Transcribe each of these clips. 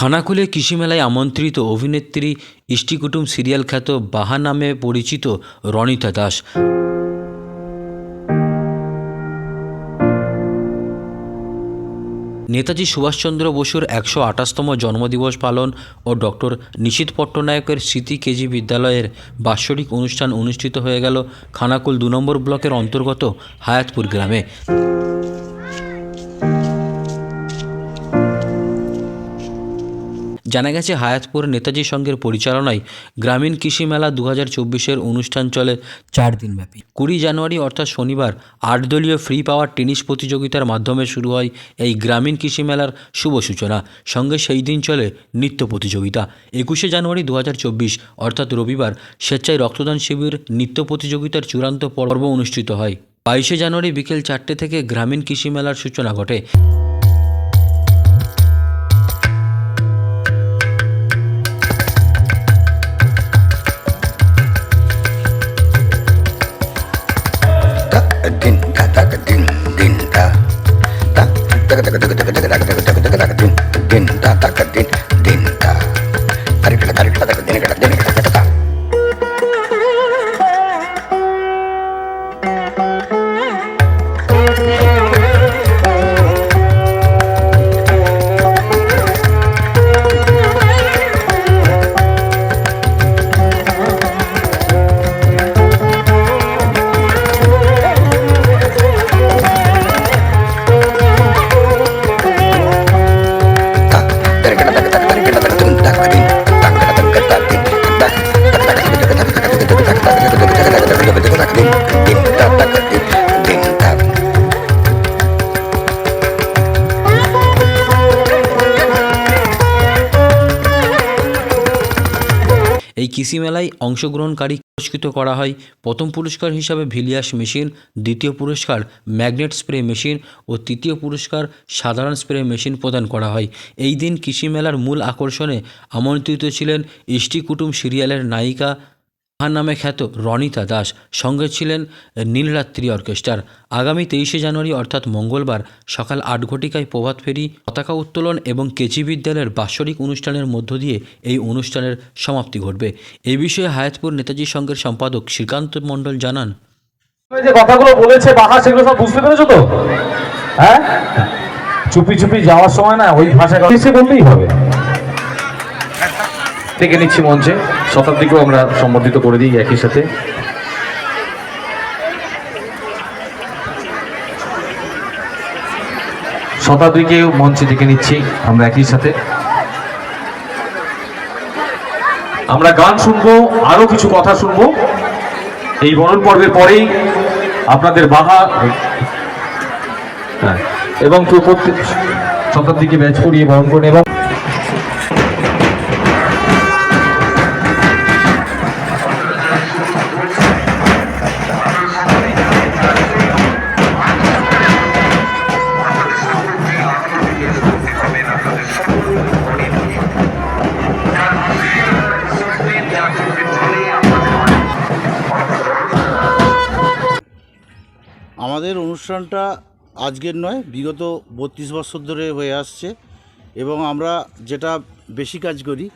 খানাকুলে কৃষি মেলায় আমন্ত্রিত অভিনেত্রী ইষ্টিকুটুম সিরিয়াল খ্যাত বাহা নামে পরিচিত রনিতা দাস। নেতাজি সুভাষচন্দ্র বসুর একশো আঠাশতম জন্মদিবস পালন ও ডক্টর নিশীত পট্টনায়কের স্মৃতি কেজি বিদ্যালয়ের বাৎসরিক অনুষ্ঠান অনুষ্ঠিত হয়ে গেল খানাকুল দু নম্বর ব্লকের অন্তর্গত হায়াতপুর গ্রামে। জানা গেছে, হায়াতপুর নেতাজি সংঘের পরিচালনায় গ্রামীণ কৃষি মেলা দু হাজার চব্বিশের অনুষ্ঠান চলে চার দিনব্যাপী। কুড়ি জানুয়ারি, অর্থাৎ শনিবার, আট দলীয় ফ্রি পাওয়ার টেনিস প্রতিযোগিতার মাধ্যমে শুরু হয় এই গ্রামীণ কৃষি মেলার শুভ সূচনা। সঙ্গে সেই দিন চলে নৃত্য প্রতিযোগিতা। একুশে জানুয়ারি দু হাজার চব্বিশ, অর্থাৎ রবিবার, স্বেচ্ছায় রক্তদান শিবির নৃত্য প্রতিযোগিতার চূড়ান্ত পর্ব অনুষ্ঠিত হয়। বাইশে জানুয়ারি বিকেল চারটে থেকে গ্রামীণ কৃষি মেলার সূচনা ঘটে। এই কৃষি মেলায় অংশগ্রহণকারী পুরস্কৃত করা হয়। প্রথম পুরস্কার হিসাবে ভিলিয়াস মেশিন, দ্বিতীয় পুরস্কার ম্যাগনেট স্প্রে মেশিন ও তৃতীয় পুরস্কার সাধারণ স্প্রে মেশিন প্রদান করা হয়। এই দিন কৃষি মেলার মূল আকর্ষণে আমন্ত্রিত ছিলেন ইষ্টি কুটুম সিরিয়ালের নায়িকা তাহার নামে খ্যাত রনিতা দাস সঙ্গে ছিলেন নীলরাত্রি অর্কেস্ট্রার। আগামী তেইশে জানুয়ারি, অর্থাৎ মঙ্গলবার, সকাল আট ঘটিকায় প্রভাত ফেরি, পতাকা উত্তোলন এবং কেচি বিদ্যালয়ের বাৎসরিক অনুষ্ঠানের মধ্য দিয়ে এই অনুষ্ঠানের সমাপ্তি ঘটবে। এ বিষয়ে হায়াতপুর নেতাজি সংঘের সম্পাদক শ্রীকান্ত মণ্ডল জানান যে কথাগুলো বলেছে সেগুলো সব বুঝতে পেরেছ তো? হ্যাঁ? চুপি চুপি যাওয়ার সময় না ওই ভাষা বললেই হবে। থেকে নিচ্ছি মঞ্চে। শতাব্দীকেও আমরা সম্বোধিত করে দিই একই সাথে। শতাব্দীকেও মঞ্চে ডেকে নিচ্ছি আমরা একই সাথে। আমরা গান শুনব আরও কিছু কথা শুনব। এই বরণ পর্বের পরেই আপনাদের বাহা হ্যাঁ, এবং শতাব্দীকে ব্যাচ করিয়ে বরণ করুন এবং অনুষ্ঠানটা আজকের নয়, বিগত বত্রিশ বছর ধরে হয়ে আসছে এবং আমরা যেটা বেশি কাজ করি,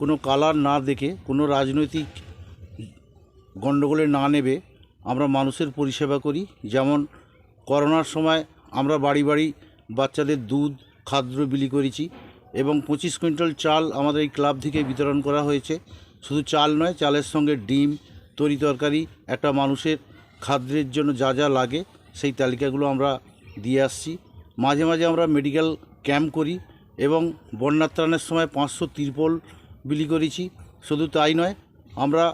কোনো কালার না দেখে, কোনো রাজনৈতিক গণ্ডগোলে না নেবে, আমরা মানুষের পরিষেবা করি। যেমন করোনার সময় আমরা বাড়ি বাড়ি বাচ্চাদের দুধ, খাদ্য বিলি করেছি এবং পঁচিশ কুইন্টাল চাল আমাদের এই ক্লাব থেকে বিতরণ করা হয়েছে। শুধু চাল নয়, চালের সঙ্গে ডিম, তরি তরকারি, একটা মানুষের খাদ্যের জন্য যা যা লাগে সেই তালিকাগুলো আমরা দিয়ে আসছি। মাঝে মাঝে আমরা মেডিকেল ক্যাম্প করি এবং বন্যাত্রাণের সময় পাঁচশো তিরপল বিলি করেছি। শুধু তাই নয়, আমরা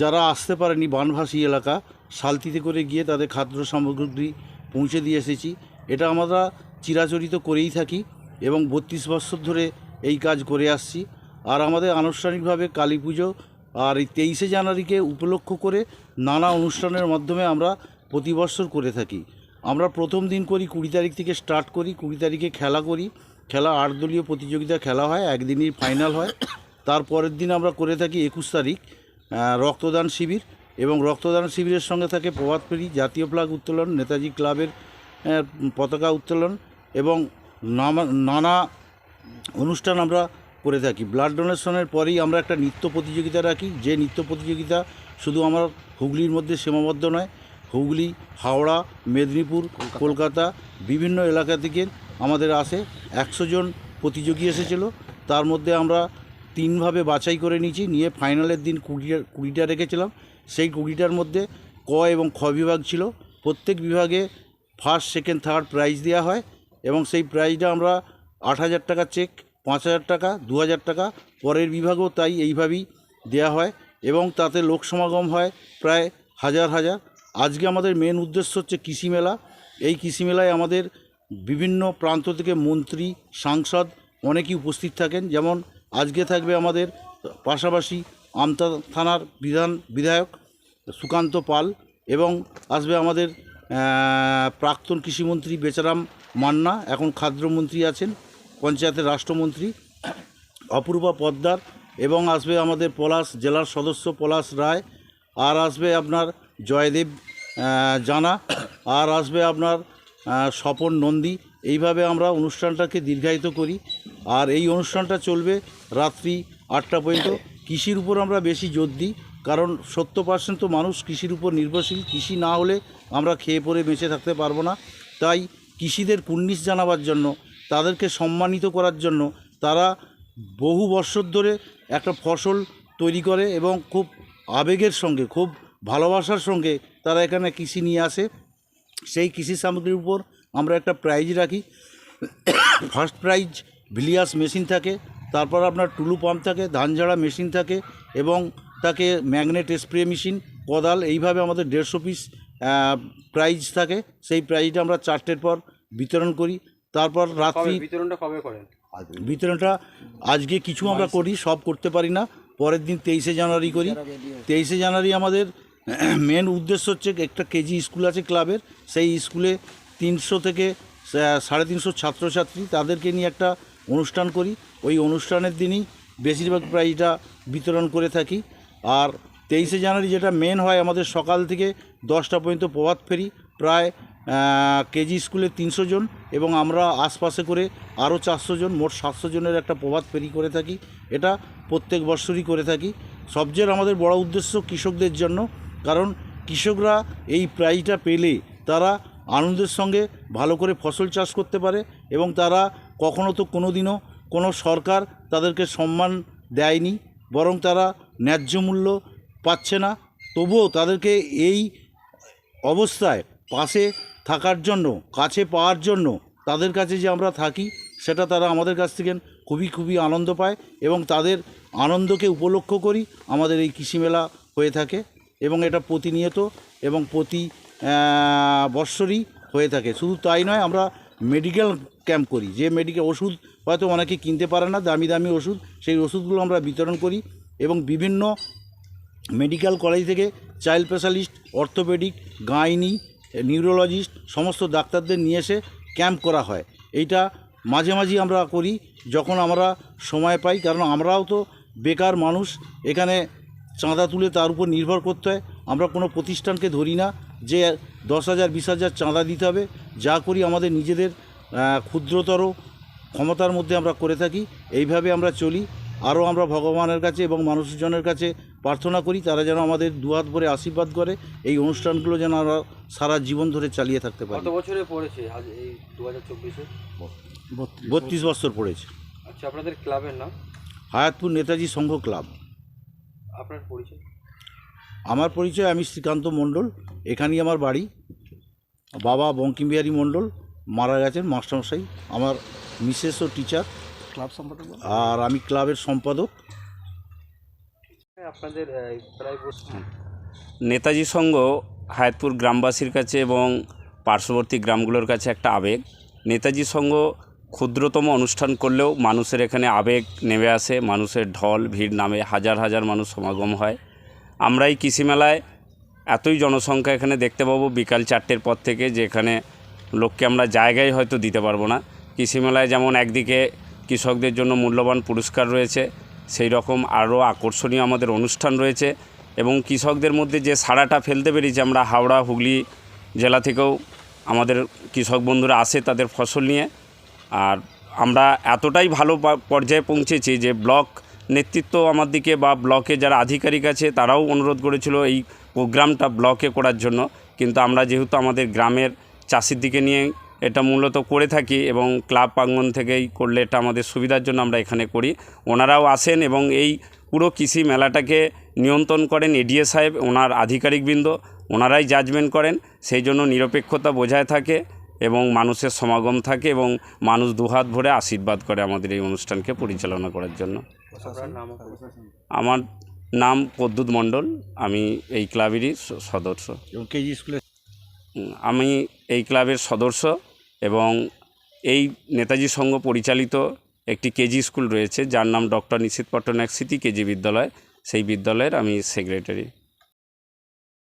যারা আসতে পারেনি বানভাসী এলাকা, সালতিতে করে গিয়ে তাদের খাদ্য সামগ্রী পৌঁছে দিয়ে এসেছি। এটা আমরা চিরাচরিত করেই থাকি এবং বত্রিশ বছর ধরে এই কাজ করে আসছি। আর আমাদের আনুষ্ঠানিকভাবে কালী পুজো আর এই তেইশে জানুয়ারিকে উপলক্ষ করে নানা অনুষ্ঠানের মাধ্যমে আমরা প্রতি বছর করে থাকি। আমরা প্রথম দিন করি, কুড়ি তারিখ থেকে স্টার্ট করি, কুড়ি তারিখে খেলা করি। খেলা আট দলীয় প্রতিযোগিতা খেলা হয়, একদিনই ফাইনাল হয়। তারপরের দিন আমরা করে থাকি একুশ তারিখ রক্তদান শিবির এবং রক্তদান শিবিরের সঙ্গে থাকে প্রভাত ফেরি, জাতীয় ফ্ল্যাগ উত্তোলন, নেতাজি ক্লাবের পতাকা উত্তোলন এবং নানা অনুষ্ঠান আমরা করে থাকি। ব্লাড ডোনেশনের পরেই আমরা একটা নৃত্য প্রতিযোগিতা রাখি। যে নৃত্য প্রতিযোগিতা শুধু আমার হুগলির মধ্যে সীমাবদ্ধ নয় হুগলি, হাওড়া, মেদিনীপুর, কলকাতা বিভিন্ন এলাকা থেকে আমাদের আসে। একশো জন প্রতিযোগী এসেছিল। তার মধ্যে আমরা তিনভাবে বাছাই করে নিয়েছি। নিয়ে ফাইনালের দিন কুড়িটা কুড়িটা রেখেছিলাম। সেই কুড়িটার মধ্যে ক এবং খ বিভাগ ছিল। প্রত্যেক বিভাগে ফার্স্ট সেকেন্ড থার্ড প্রাইজ দেওয়া হয় এবং সেই প্রাইজটা আমরা আট হাজার টাকা চেক পাঁচ হাজার টাকা, দু হাজার টাকা পরের বিভাগও তাই এইভাবেই দেওয়া হয় এবং তাতে লোক সমাগম হয় প্রায় হাজার হাজার। আজকে আমাদের মেন উদ্দেশ্য হচ্ছে কৃষি মেলা। এই কৃষি মেলায় আমাদের বিভিন্ন প্রান্ত থেকে মন্ত্রী, সাংসদ অনেকেই উপস্থিত থাকেন। যেমন আজকে থাকবে আমাদের পাশাপাশি আমতা থানার বিধান বিধায়ক সুকান্ত পাল এবং আসবে আমাদের প্রাক্তন কৃষিমন্ত্রী বেচারাম মান্না। এখন খাদ্যমন্ত্রী আছেন, পঞ্চায়েতের রাষ্ট্রমন্ত্রী অপূর্বা পদ্মার এবং আসবে আমাদের পলাশ, জেলার সদস্য পলাশ রায়। আর আসবে আপনার জয়দেব জানা। আর আসবে আপনার স্বপন নন্দী। এইভাবে আমরা অনুষ্ঠানটাকে দীর্ঘায়িত করি। আর এই অনুষ্ঠানটা চলবে রাত্রি আটটা পর্যন্ত। কৃষির উপর আমরা বেশি জোর দিই। কারণ সত্তর পার্সেন্ট তো মানুষ কৃষির উপর নির্ভরশীল। কৃষি না হলে আমরা খেয়ে পরে বেঁচে থাকতে পারব না। তাই কৃষিদের কুর্নিশ জানাবার জন্য, তাদেরকে সম্মানিত করার জন্য তারা বহু বছর ধরে একটা ফসল তৈরি করে এবং খুব আবেগের সঙ্গে, খুব ভালোবাসার সঙ্গে তারা এখানে কৃষি নিয়ে আসে। সেই কৃষি সামগ্রীর উপর আমরা একটা প্রাইজ রাখি। ফার্স্ট প্রাইজ ভিলিয়াস মেশিন থাকে তারপর আপনার টুলু পাম্প থাকে ধান ঝাড়া মেশিন থাকে এবং তাকে ম্যাগনেট স্প্রে মেশিন কোদাল এইভাবে আমাদের দেড়শো পিস প্রাইজ থাকে। সেই প্রাইজটা আমরা চারটের পর বিতরণ করি। তারপর রাত্রি বিতরণটা কবে করেন? বিতরণটা আজকে কিছু আমরা করি সব করতে পারি না। পরের দিন তেইশে জানুয়ারি করি। তেইশে জানুয়ারি আমাদের মেন উদ্দেশ্য হচ্ছে একটা কেজি স্কুল আছে ক্লাবের, সেই স্কুলে তিনশো থেকে সাড়ে তিনশো ছাত্রছাত্রী তাদেরকে নিয়ে একটা অনুষ্ঠান করি। ওই অনুষ্ঠানের দিনই বেশিরভাগ প্রাইজটা বিতরণ করে থাকি। আর তেইশে জানুয়ারি যেটা মেন হয়, আমাদের সকাল থেকে দশটা পর্যন্ত প্রভাত ফেরি, প্রায় কেজি স্কুলে তিনশো জন এবং আমরা আশপাশে করে আরও চারশো জন, মোট সাতশো জনের একটা প্রভাত ফেরি করে থাকি। এটা প্রত্যেক বৎসরই করে থাকি। সবচেয়ে আমাদের বড় উদ্দেশ্য কৃষকদের জন্য কারণ কৃষকরা এই প্রাইজটা পেলে তারা আনন্দের সঙ্গে ভালো করে ফসল চাষ করতে পারে এবং তারা কখনো তো কোনো দিনও কোনো সরকার তাদেরকে সম্মান দেয়নি, বরং তারা ন্যায্য মূল্য পাচ্ছে না। তবুও তাদেরকে এই অবস্থায় পাশে থাকার জন্য, কাছে পাওয়ার জন্য তাদের কাছে যে আমরা থাকি, সেটা তারা আমাদের কাছ থেকে খুবই খুবই আনন্দ পায় এবং তাদের আনন্দকে উপলক্ষ করি আমাদের এই কৃষি মেলা হয়ে থাকে। এবং এটা প্রতিনিয়ত এবং প্রতি বৎসরই হয়ে থাকে। শুধু তাই নয়, আমরা মেডিকেল ক্যাম্প করি। যে মেডিকেল ওষুধ হয়তো অনেকে কিনতে পারে না, দামি দামি ওষুধ, সেই ওষুধগুলো আমরা বিতরণ করি এবং বিভিন্ন মেডিকেল কলেজ থেকে child specialist orthopaedic gynae neurologist সমস্ত ডাক্তারদের নিয়ে এসে ক্যাম্প করা হয়। এইটা মাঝে মাঝে আমরা করি, যখন আমরা সময় পাই, কারণ আমরাও তো বেকার মানুষ, এখানে চাঁদা তুলে তার উপর নির্ভর করতে হয়। আমরা কোনো প্রতিষ্ঠানকে ধরি না যে দশ হাজার বিশ হাজার চাঁদা দিতে হবে। যা করি আমাদের নিজেদের ক্ষুদ্রতর ক্ষমতার মধ্যে আমরা করে থাকি। এইভাবে আমরা চলি। আরও আমরা ভগবানের কাছে এবং মানুষজনের কাছে প্রার্থনা করি তারা যেন আমাদের দুহাত ভরে আশীর্বাদ করে। এই অনুষ্ঠানগুলো যেন আমরা সারা জীবন ধরে চালিয়ে থাকতে পারি। কত বছরে পড়েছে আজ এই দু হাজার চব্বিশে বত্রিশ বছর পড়েছে। আচ্ছা আপনাদের ক্লাবের নাম? হায়াতপুর নেতাজি সংঘ ক্লাব। আপনার পরিচয়? আমার পরিচয় আমি শ্রীকান্ত মণ্ডল এখানেই আমার বাড়ি। বাবা বঙ্কিমবিহারী মণ্ডল মারা গেছেন মাস্টারমশাই আমার মিসেস ও টিচার। ক্লাব সম্পর্কে আর আমি ক্লাবের সম্পাদক। আপনাদের প্রায় বছর নেতাজি সংঘ হায়াতপুর গ্রামবাসীর কাছে এবং পার্শ্ববর্তী গ্রামগুলোর কাছে একটা আবেগ। নেতাজি সংঘ ক্ষুদ্রতম অনুষ্ঠান করলেও মানুষের এখানে আবেগ নেমে আসে, মানুষের ঢল, ভিড় নামে হাজার হাজার মানুষ সমাগম হয়। আমরা এই কৃষি মেলায় এতই জনসংখ্যা এখানে দেখতে পাবো বিকাল চারটের পর থেকে যে এখানে লোককে আমরা জায়গায় হয়তো দিতে পারব না। কৃষি মেলায় যেমন একদিকে কৃষকদের জন্য মূল্যবান পুরস্কার রয়েছে, সেই রকম আরও আকর্ষণীয় আমাদের অনুষ্ঠান রয়েছে এবং কৃষকদের মধ্যে যে সাড়াটা ফেলতে পেরেছি আমরা হাওড়া, হুগলি জেলা থেকেও আমাদের কৃষক বন্ধুরা আসে তাদের ফসল নিয়ে। আর আমরা এতটাই ভালো পর্যায়ে পৌঁছেছি যে ব্লক নেতৃত্ব আমার দিকে বা ব্লকে যারা আধিকারিক আছে তারাও অনুরোধ করেছিল এই প্রোগ্রামটা ব্লকে করার জন্য। কিন্তু আমরা যেহেতু আমাদের গ্রামের চাষির দিকে নিয়ে এটা মূলত করে থাকি এবং ক্লাব প্রাঙ্গন থেকেই করলে এটা আমাদের সুবিধার জন্য আমরা এখানে করি। ওনারাও আসেন এবং এই পুরো কৃষি মেলাটাকে নিয়ন্ত্রণ করেন এডিএ সাহেব, ওনার আধিকারিকবৃন্দ, ওনারাই জাজমেন্ট করেন। সেই জন্য নিরপেক্ষতা বজায় থাকে। এবং মানুষের সমাগম থাকে এবং মানুষ দুহাত ভরে আশীর্বাদ করে আমাদের এই অনুষ্ঠানকে পরিচালনা করার জন্য। আমার নাম প্রদ্যুৎ মণ্ডল আমি এই ক্লাবেরই সদস্য। কেজি স্কুলে আমি এই ক্লাবের সদস্য এবং এই নেতাজি সংঘ পরিচালিত একটি কেজি স্কুল রয়েছে যার নাম ডক্টর নিশীত পট্টনায়ক স্মৃতি কেজি বিদ্যালয়। সেই বিদ্যালয়ের আমি সেক্রেটারি।